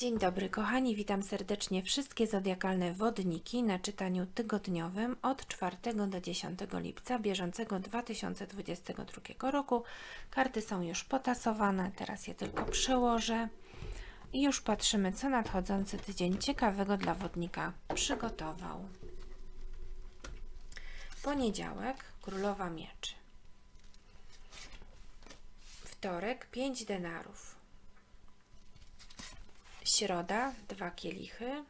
Dzień dobry kochani, witam serdecznie wszystkie zodiakalne wodniki na czytaniu tygodniowym od 4 do 10 lipca bieżącego 2022 roku. Karty są już potasowane, teraz je tylko przełożę i już patrzymy co nadchodzący tydzień ciekawego dla wodnika przygotował. Poniedziałek, Królowa Mieczy. Wtorek, 5 denarów. Środa, dwa kielichy.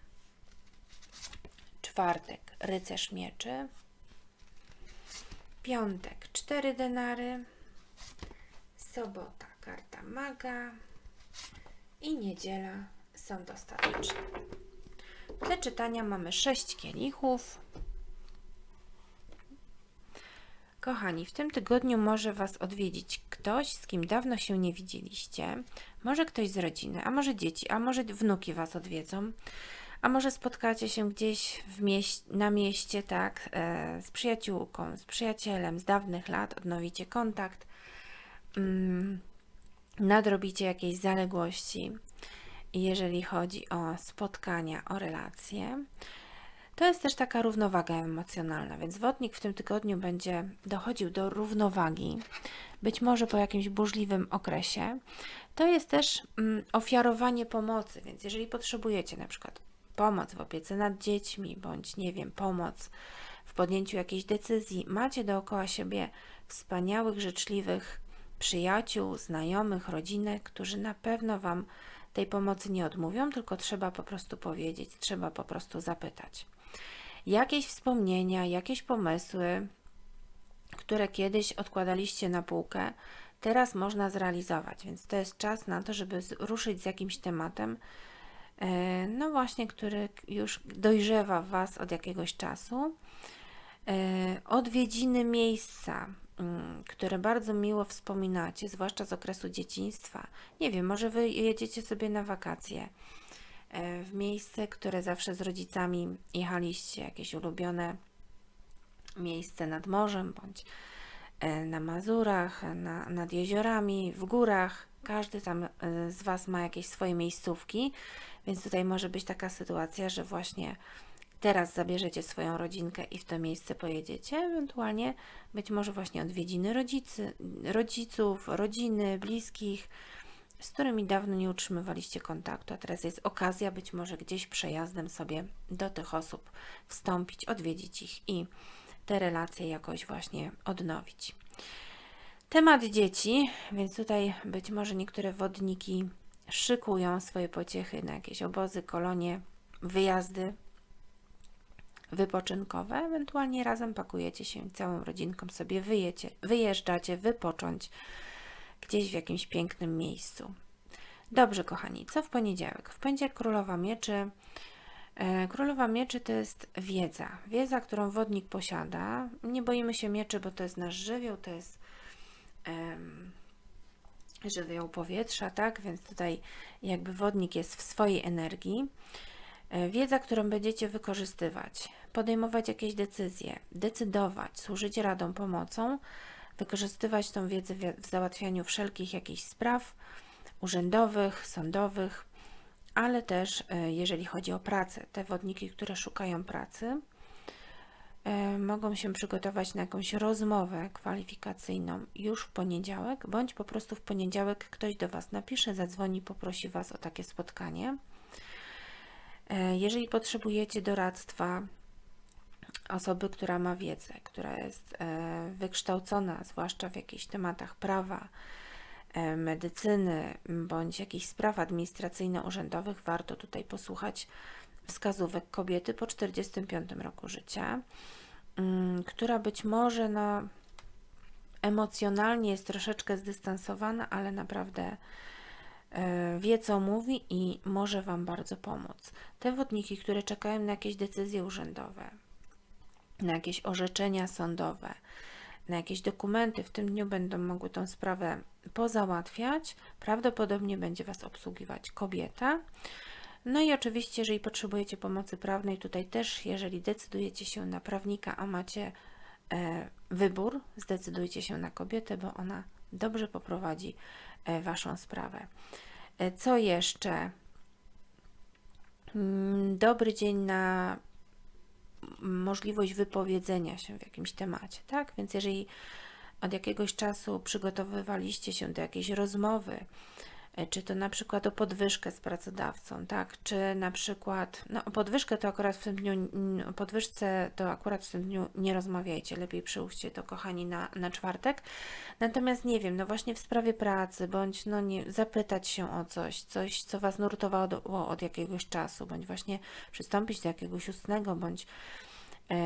Czwartek, rycerz mieczy. Piątek, cztery denary. Sobota, karta maga. I niedziela, są dostateczne. W tle czytania mamy sześć kielichów. Kochani, w tym tygodniu może Was odwiedzić ktoś, z kim dawno się nie widzieliście. Może ktoś z rodziny, a może dzieci, a może wnuki Was odwiedzą. A może spotkacie się gdzieś mieś na mieście, tak, e, z przyjaciółką, z przyjacielem z dawnych lat, odnowicie kontakt, mm, nadrobicie jakieś zaległości, jeżeli chodzi o spotkania, o relacje. To jest też taka równowaga emocjonalna, więc wodnik w tym tygodniu będzie dochodził do równowagi, być może po jakimś burzliwym okresie. To jest też mm, ofiarowanie pomocy, więc jeżeli potrzebujecie na przykład pomoc w opiece nad dziećmi, bądź nie wiem, pomoc w podjęciu jakiejś decyzji, macie dookoła siebie wspaniałych, życzliwych przyjaciół, znajomych, rodzinę, którzy na pewno Wam tej pomocy nie odmówią, tylko trzeba po prostu powiedzieć, trzeba po prostu zapytać jakieś wspomnienia, jakieś pomysły, które kiedyś odkładaliście na półkę, teraz można zrealizować, więc to jest czas na to, żeby ruszyć z jakimś tematem, e, no właśnie, który już dojrzewa w Was od jakiegoś czasu. E, odwiedziny miejsca, mm, które bardzo miło wspominacie, zwłaszcza z okresu dzieciństwa. Nie wiem, może Wy jedziecie sobie na wakacje w miejsce, które zawsze z rodzicami jechaliście, jakieś ulubione miejsce nad morzem bądź e, na Mazurach, na, nad jeziorami, w górach. Każdy tam e, z Was ma jakieś swoje miejscówki, więc tutaj może być taka sytuacja, że właśnie teraz zabierzecie swoją rodzinkę i w to miejsce pojedziecie, ewentualnie być może właśnie odwiedziny rodzicy, rodziców, rodziny, bliskich, z którymi dawno nie utrzymywaliście kontaktu, a teraz jest okazja być może gdzieś przejazdem sobie do tych osób wstąpić, odwiedzić ich i te relacje jakoś właśnie odnowić. Temat dzieci, więc tutaj być może niektóre wodniki szykują swoje pociechy na jakieś obozy, kolonie, wyjazdy wypoczynkowe, ewentualnie razem pakujecie się całą rodzinką sobie wyjecie, wyjeżdżacie wypocząć gdzieś w jakimś pięknym miejscu. Dobrze, kochani, co w poniedziałek? W poniedziałek Królowa Mieczy. E, Królowa Mieczy to jest wiedza. Wiedza, którą wodnik posiada. Nie boimy się mieczy, bo to jest nasz żywioł, to jest um, żywioł powietrza, tak? Więc tutaj jakby wodnik jest w swojej energii. E, wiedza, którą będziecie wykorzystywać, podejmować jakieś decyzje, decydować, służyć radą, pomocą, wykorzystywać tą wiedzę w załatwianiu wszelkich jakichś spraw urzędowych, sądowych, ale też e, jeżeli chodzi o pracę, te wodniki, które szukają pracy, e, mogą się przygotować na jakąś rozmowę kwalifikacyjną już w poniedziałek, bądź po prostu w poniedziałek ktoś do Was napisze, zadzwoni, poprosi Was o takie spotkanie. E, jeżeli potrzebujecie doradztwa, osoby, która ma wiedzę, która jest e, wykształcona, zwłaszcza w jakichś tematach prawa, e, medycyny bądź jakichś spraw administracyjno-urzędowych, warto tutaj posłuchać wskazówek kobiety po 45 roku życia, mm, która być może no, emocjonalnie jest troszeczkę zdystansowana, ale naprawdę e, wie, co mówi i może Wam bardzo pomóc. Te wodniki, które czekają na jakieś decyzje urzędowe, na jakieś orzeczenia sądowe, na jakieś dokumenty w tym dniu będą mogły tą sprawę pozałatwiać. Prawdopodobnie będzie Was obsługiwać kobieta. No i oczywiście, jeżeli potrzebujecie pomocy prawnej, tutaj też, jeżeli decydujecie się na prawnika, a macie e, wybór, zdecydujcie się na kobietę, bo ona dobrze poprowadzi e, Waszą sprawę. E, co jeszcze? Mm, Dobry dzień na możliwość wypowiedzenia się w jakimś temacie, tak? Więc jeżeli od jakiegoś czasu przygotowywaliście się do jakiejś rozmowy, czy to na przykład o podwyżkę z pracodawcą, tak? Czy na przykład, no podwyżkę to akurat w tym dniu, o podwyżce to akurat w tym dniu nie rozmawiajcie, lepiej przyłóżcie to kochani na, na czwartek. Natomiast nie wiem, no właśnie w sprawie pracy, bądź no nie, zapytać się o coś, coś, co Was nurtowało od jakiegoś czasu, bądź właśnie przystąpić do jakiegoś ustnego, bądź e,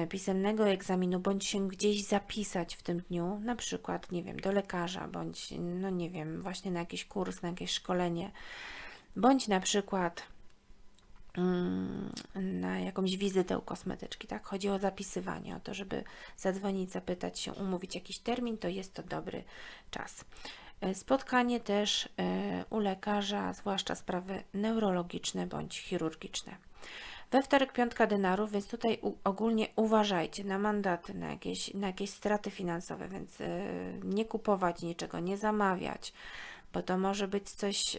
pisemnego egzaminu, bądź się gdzieś zapisać w tym dniu, na przykład, nie wiem, do lekarza, bądź, no nie wiem, właśnie na jakiś kurs, na jakieś szkolenie, bądź na przykład mm, na jakąś wizytę u kosmetyczki, tak? Chodzi o zapisywanie, o to, żeby zadzwonić, zapytać się, umówić jakiś termin, to jest to dobry czas. E, Spotkanie też e, u lekarza, zwłaszcza sprawy neurologiczne bądź chirurgiczne. We wtorek piątka denarów, więc tutaj ogólnie uważajcie na mandaty, na jakieś, na jakieś straty finansowe, więc y, nie kupować niczego, nie zamawiać, bo to może być coś y,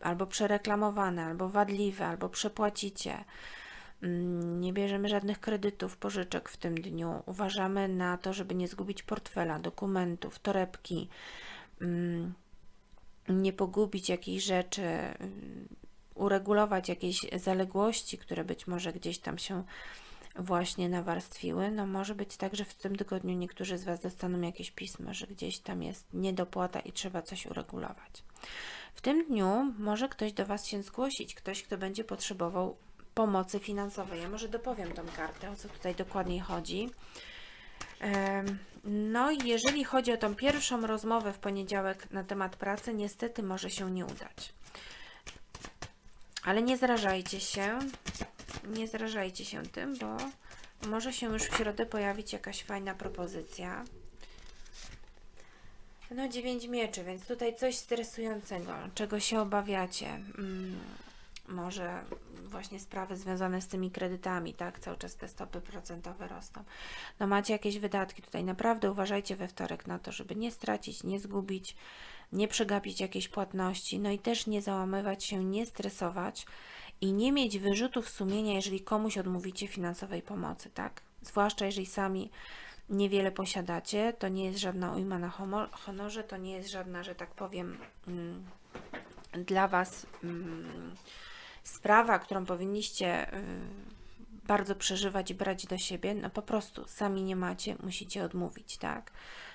albo przereklamowane, albo wadliwe, albo przepłacicie. Mm, Nie bierzemy żadnych kredytów, pożyczek w tym dniu. Uważamy na to, żeby nie zgubić portfela, dokumentów, torebki, mm, nie pogubić jakichś rzeczy, uregulować jakieś zaległości, które być może gdzieś tam się właśnie nawarstwiły. No może być tak, że w tym tygodniu niektórzy z Was dostaną jakieś pismo, że gdzieś tam jest niedopłata i trzeba coś uregulować. W tym dniu może ktoś do Was się zgłosić, ktoś, kto będzie potrzebował pomocy finansowej. Ja może dopowiem tą kartę, o co tutaj dokładniej chodzi. No i jeżeli chodzi o tą pierwszą rozmowę w poniedziałek na temat pracy, niestety może się nie udać. Ale nie zrażajcie się, nie zrażajcie się tym, bo może się już w środę pojawić jakaś fajna propozycja. No, dziewięć mieczy, więc tutaj coś stresującego, czego się obawiacie. Mm, może właśnie sprawy związane z tymi kredytami, tak? Cały czas te stopy procentowe rosną. No macie jakieś wydatki tutaj. Naprawdę uważajcie we wtorek na to, żeby nie stracić, nie zgubić, nie przegapić jakiejś płatności, no i też nie załamywać się, nie stresować i nie mieć wyrzutów sumienia, jeżeli komuś odmówicie finansowej pomocy, tak? Zwłaszcza jeżeli sami niewiele posiadacie, to nie jest żadna ujma na honorze, to nie jest żadna, że tak powiem, mm, dla Was mm, sprawa, którą powinniście y, bardzo przeżywać i brać do siebie, no po prostu sami nie macie, musicie odmówić, tak?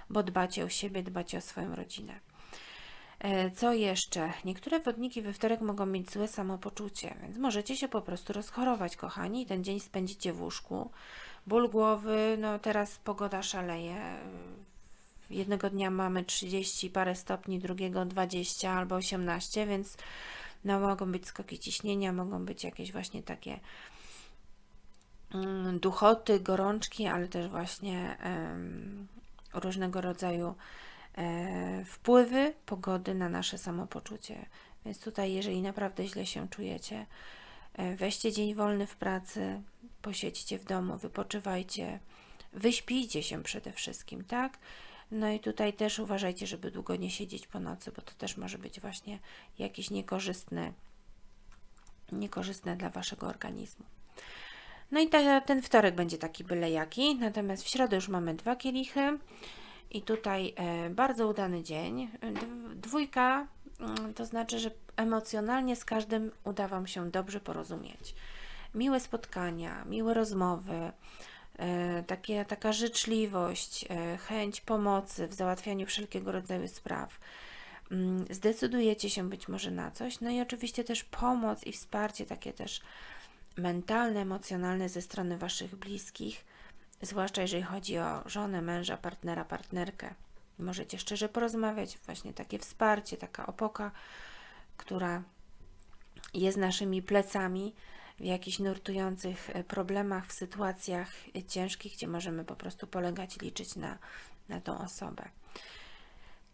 Bo dbacie o siebie, dbacie o swoją rodzinę. E, Co jeszcze? Niektóre wodniki we wtorek mogą mieć złe samopoczucie, więc możecie się po prostu rozchorować, kochani, i ten dzień spędzicie w łóżku. Ból głowy, no teraz pogoda szaleje. Jednego dnia mamy 30 parę stopni, drugiego 20 albo 18, więc no mogą być skoki ciśnienia, mogą być jakieś właśnie takie mm, duchoty, gorączki, ale też właśnie em, różnego rodzaju wpływy pogody na nasze samopoczucie. Więc tutaj, jeżeli naprawdę źle się czujecie, e, weźcie dzień wolny w pracy, posiedźcie w domu, wypoczywajcie, wyśpijcie się przede wszystkim, tak? No i tutaj też uważajcie, żeby długo nie siedzieć po nocy, bo to też może być właśnie jakiś niekorzystny, niekorzystne dla Waszego organizmu. No i ta, ten wtorek będzie taki byle jaki, natomiast w środę już mamy dwa kielichy i tutaj e, bardzo udany dzień. Dw- Dwójka mm, to znaczy, że emocjonalnie z każdym uda Wam się dobrze porozumieć. Miłe spotkania, miłe rozmowy, e, takie, taka życzliwość, e, chęć pomocy w załatwianiu wszelkiego rodzaju spraw. Mm, Zdecydujecie się być może na coś, no i oczywiście też pomoc i wsparcie takie też mentalne, emocjonalne ze strony Waszych bliskich, zwłaszcza jeżeli chodzi o żonę, męża, partnera, partnerkę. Możecie szczerze porozmawiać, właśnie takie wsparcie, taka opoka, która jest naszymi plecami w jakichś nurtujących e, problemach, w sytuacjach ciężkich, gdzie możemy po prostu polegać liczyć na, na tą osobę.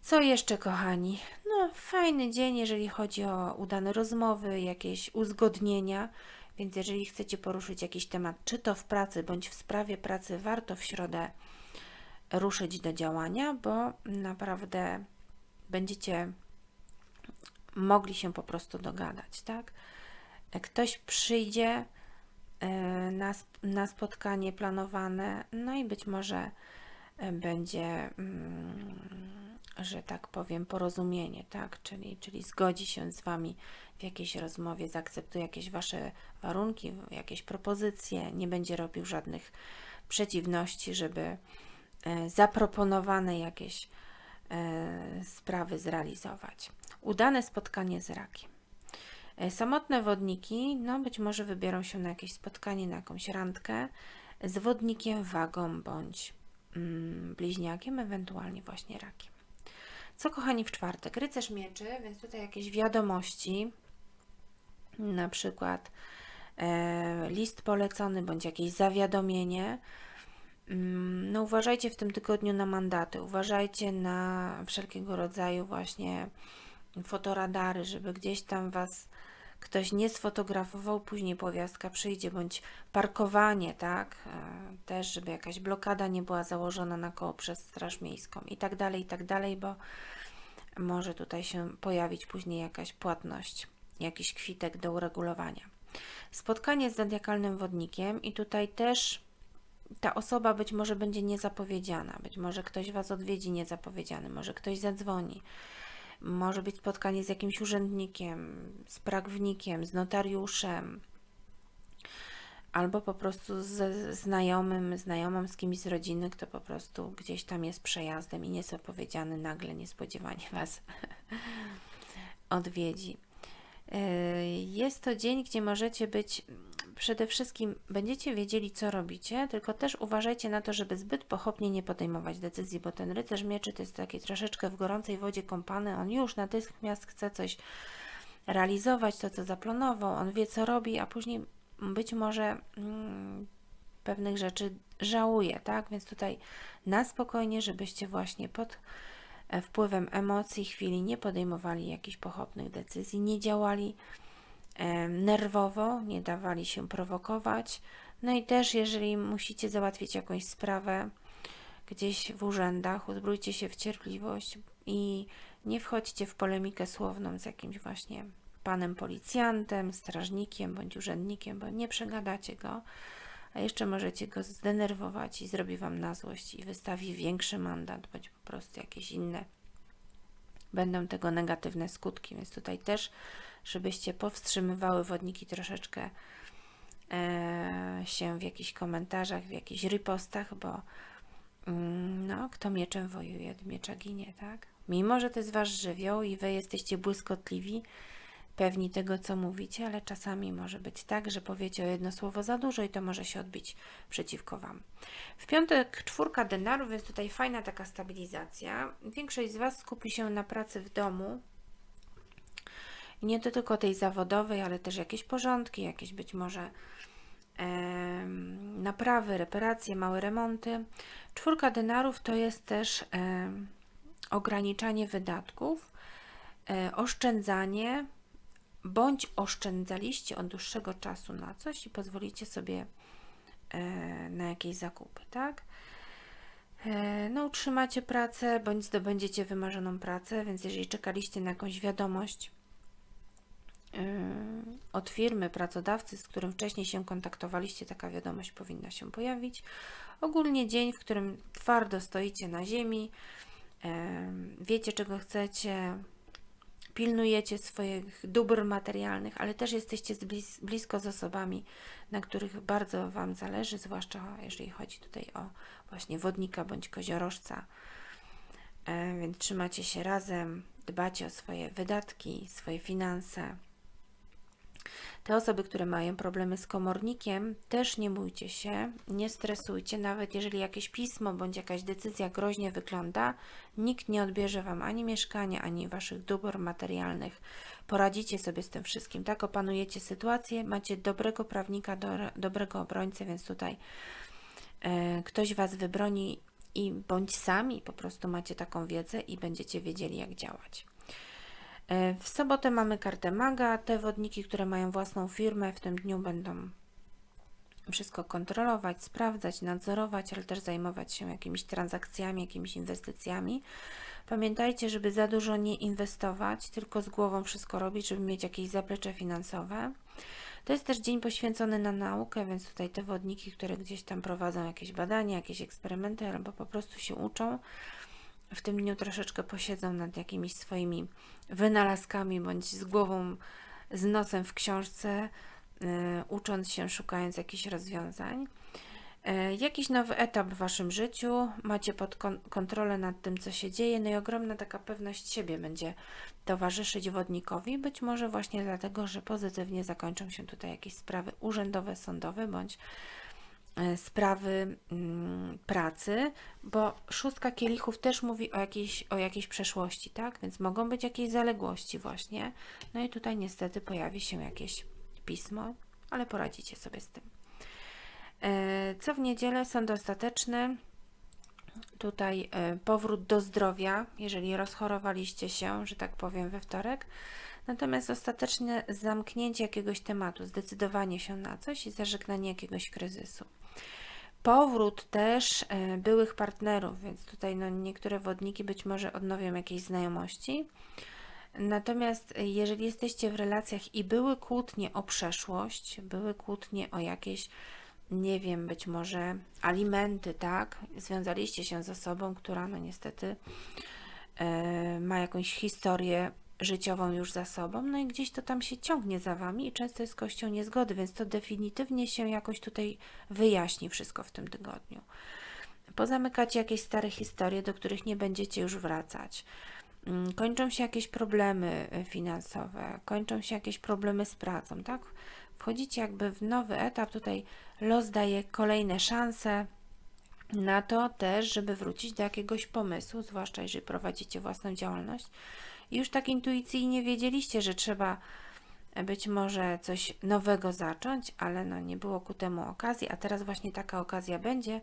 Co jeszcze, kochani? No, fajny dzień, jeżeli chodzi o udane rozmowy, jakieś uzgodnienia. Więc jeżeli chcecie poruszyć jakiś temat, czy to w pracy, bądź w sprawie pracy, warto w środę ruszyć do działania, bo naprawdę będziecie mogli się po prostu dogadać, tak? ktoś przyjdzie e, na, na spotkanie planowane, no i być może e, będzie, mm, że tak powiem, porozumienie, tak? Czyli, czyli zgodzi się z Wami w jakiejś rozmowie, zaakceptuje jakieś Wasze warunki, jakieś propozycje, nie będzie robił żadnych przeciwności, żeby e, zaproponowane jakieś e, sprawy zrealizować. Udane spotkanie z rakiem. E, Samotne wodniki, no być może wybiorą się na jakieś spotkanie, na jakąś randkę z wodnikiem, wagą bądź bliźniakiem, ewentualnie właśnie rakiem. Co kochani w czwartek? Rycerz mieczy, więc tutaj jakieś wiadomości, na przykład e, list polecony bądź jakieś zawiadomienie. Mm, No uważajcie w tym tygodniu na mandaty, uważajcie na wszelkiego rodzaju właśnie fotoradary, żeby gdzieś tam Was ktoś nie sfotografował, później powiastka przyjdzie, bądź parkowanie, tak, e, też, żeby jakaś blokada nie była założona na koło przez Straż Miejską i tak dalej, i tak dalej, bo może tutaj się pojawić później jakaś płatność, jakiś kwitek do uregulowania. Spotkanie z zodiakalnym wodnikiem i tutaj też ta osoba być może będzie niezapowiedziana, być może ktoś Was odwiedzi niezapowiedziany, może ktoś zadzwoni, może być spotkanie z jakimś urzędnikiem, z pragwnikiem, z notariuszem, albo po prostu z znajomym, znajomą z kimś z rodziny, kto po prostu gdzieś tam jest przejazdem i niezapowiedziany nagle, niespodziewanie Was odwiedzi. Yy, Jest to dzień, gdzie możecie być przede wszystkim będziecie wiedzieli, co robicie, tylko też uważajcie na to, żeby zbyt pochopnie nie podejmować decyzji, bo ten rycerz mieczy to jest taki troszeczkę w gorącej wodzie kąpany, on już natychmiast chce coś realizować, to co zaplanował, on wie, co robi, a później być może mm, pewnych rzeczy żałuje, tak? Więc tutaj na spokojnie, żebyście właśnie pod e, wpływem emocji, chwili nie podejmowali jakichś pochopnych decyzji, nie działali nerwowo, nie dawali się prowokować. No i też, jeżeli musicie załatwić jakąś sprawę gdzieś w urzędach, uzbrójcie się w cierpliwość i nie wchodźcie w polemikę słowną z jakimś właśnie panem policjantem, strażnikiem bądź urzędnikiem, bo nie przegadacie go, a jeszcze możecie go zdenerwować i zrobi wam na złość i wystawi większy mandat, bądź po prostu jakieś inne będą tego negatywne skutki, więc tutaj też, żebyście powstrzymywały wodniki troszeczkę e, się w jakichś komentarzach, w jakichś ripostach, bo mm, no, kto mieczem wojuje, od miecza ginie, tak? Mimo, że to jest wasz żywioł i wy jesteście błyskotliwi, pewni tego, co mówicie, ale czasami może być tak, że powiecie o jedno słowo za dużo i to może się odbić przeciwko Wam. W piątek czwórka denarów, więc tutaj fajna taka stabilizacja. Większość z Was skupi się na pracy w domu. Nie tylko tej zawodowej, ale też jakieś porządki, jakieś być może naprawy, reparacje, małe remonty. Czwórka denarów to jest też ograniczanie wydatków, e, oszczędzanie, bądź oszczędzaliście od dłuższego czasu na coś i pozwolicie sobie e, na jakieś zakupy, tak? E, No, utrzymacie pracę, bądź zdobędziecie wymarzoną pracę, więc jeżeli czekaliście na jakąś wiadomość od firmy, pracodawcy, z którym wcześniej się kontaktowaliście, taka wiadomość powinna się pojawić. Ogólnie dzień, w którym twardo stoicie na ziemi, e, wiecie czego chcecie, pilnujecie swoich dóbr materialnych, ale też jesteście blisko z osobami, na których bardzo Wam zależy, zwłaszcza jeżeli chodzi tutaj o właśnie wodnika bądź koziorożca. E, więc trzymacie się razem, dbacie o swoje wydatki, swoje finanse. Te osoby, które mają problemy z komornikiem, też nie bójcie się, nie stresujcie, nawet jeżeli jakieś pismo bądź jakaś decyzja groźnie wygląda, nikt nie odbierze Wam ani mieszkania, ani Waszych dóbr materialnych. Poradzicie sobie z tym wszystkim, tak? Opanujecie sytuację, macie dobrego prawnika, do, dobrego obrońcę, więc tutaj e, ktoś Was wybroni i bądź sami po prostu macie taką wiedzę i będziecie wiedzieli, jak działać. E, W sobotę mamy kartę maga. Te wodniki, które mają własną firmę, w tym dniu będą wszystko kontrolować, sprawdzać, nadzorować, ale też zajmować się jakimiś transakcjami, jakimiś inwestycjami. Pamiętajcie, żeby za dużo nie inwestować, tylko z głową wszystko robić, żeby mieć jakieś zaplecze finansowe. To jest też dzień poświęcony na naukę, więc tutaj te wodniki, które gdzieś tam prowadzą jakieś badania, jakieś eksperymenty, albo po prostu się uczą, w tym dniu troszeczkę posiedzą nad jakimiś swoimi wynalazkami, bądź z głową, z nosem w książce, y, ucząc się, szukając jakichś rozwiązań. E, Jakiś nowy etap w Waszym życiu, macie pod kon- kontrolę nad tym, co się dzieje, no i ogromna taka pewność siebie będzie towarzyszyć wodnikowi, być może właśnie dlatego, że pozytywnie zakończą się tutaj jakieś sprawy urzędowe, sądowe, bądź sprawy mm, pracy, bo szóstka kielichów też mówi o jakiejś, o jakiejś przeszłości, tak? Więc mogą być jakieś zaległości właśnie. No i tutaj niestety pojawi się jakieś pismo, ale poradzicie sobie z tym. E, Co w niedzielę sąd ostateczny. Tutaj e, powrót do zdrowia, jeżeli rozchorowaliście się, że tak powiem, we wtorek. Natomiast ostateczne zamknięcie jakiegoś tematu, zdecydowanie się na coś i zażegnanie jakiegoś kryzysu. Powrót też e, byłych partnerów, więc tutaj no, niektóre wodniki być może odnowią jakieś znajomości. Natomiast e, jeżeli jesteście w relacjach i były kłótnie o przeszłość, były kłótnie o jakieś, nie wiem, być może alimenty, tak? Związaliście się z osobą, która no niestety e, ma jakąś historię życiową już za sobą, no i gdzieś to tam się ciągnie za wami i często jest kością niezgody, więc to definitywnie się jakoś tutaj wyjaśni wszystko w tym tygodniu. Pozamykacie jakieś stare historie, do których nie będziecie już wracać. Mm, Kończą się jakieś problemy y, finansowe, kończą się jakieś problemy z pracą, tak? Wchodzicie jakby w nowy etap, tutaj los daje kolejne szanse na to też, żeby wrócić do jakiegoś pomysłu, zwłaszcza jeżeli prowadzicie własną działalność i już tak intuicyjnie wiedzieliście, że trzeba być może coś nowego zacząć, ale no nie było ku temu okazji, a teraz właśnie taka okazja będzie,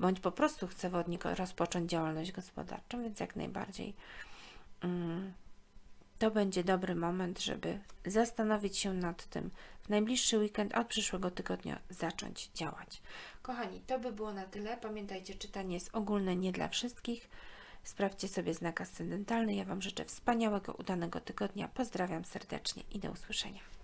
bądź po prostu chce wodnik rozpocząć działalność gospodarczą, więc jak najbardziej mm, to będzie dobry moment, żeby zastanowić się nad tym w najbliższy weekend, od przyszłego tygodnia zacząć działać. Kochani, to by było na tyle. Pamiętajcie, czytanie jest ogólne, nie dla wszystkich. Sprawdźcie sobie znak ascendentalny. Ja Wam życzę wspaniałego, udanego tygodnia. Pozdrawiam serdecznie i do usłyszenia.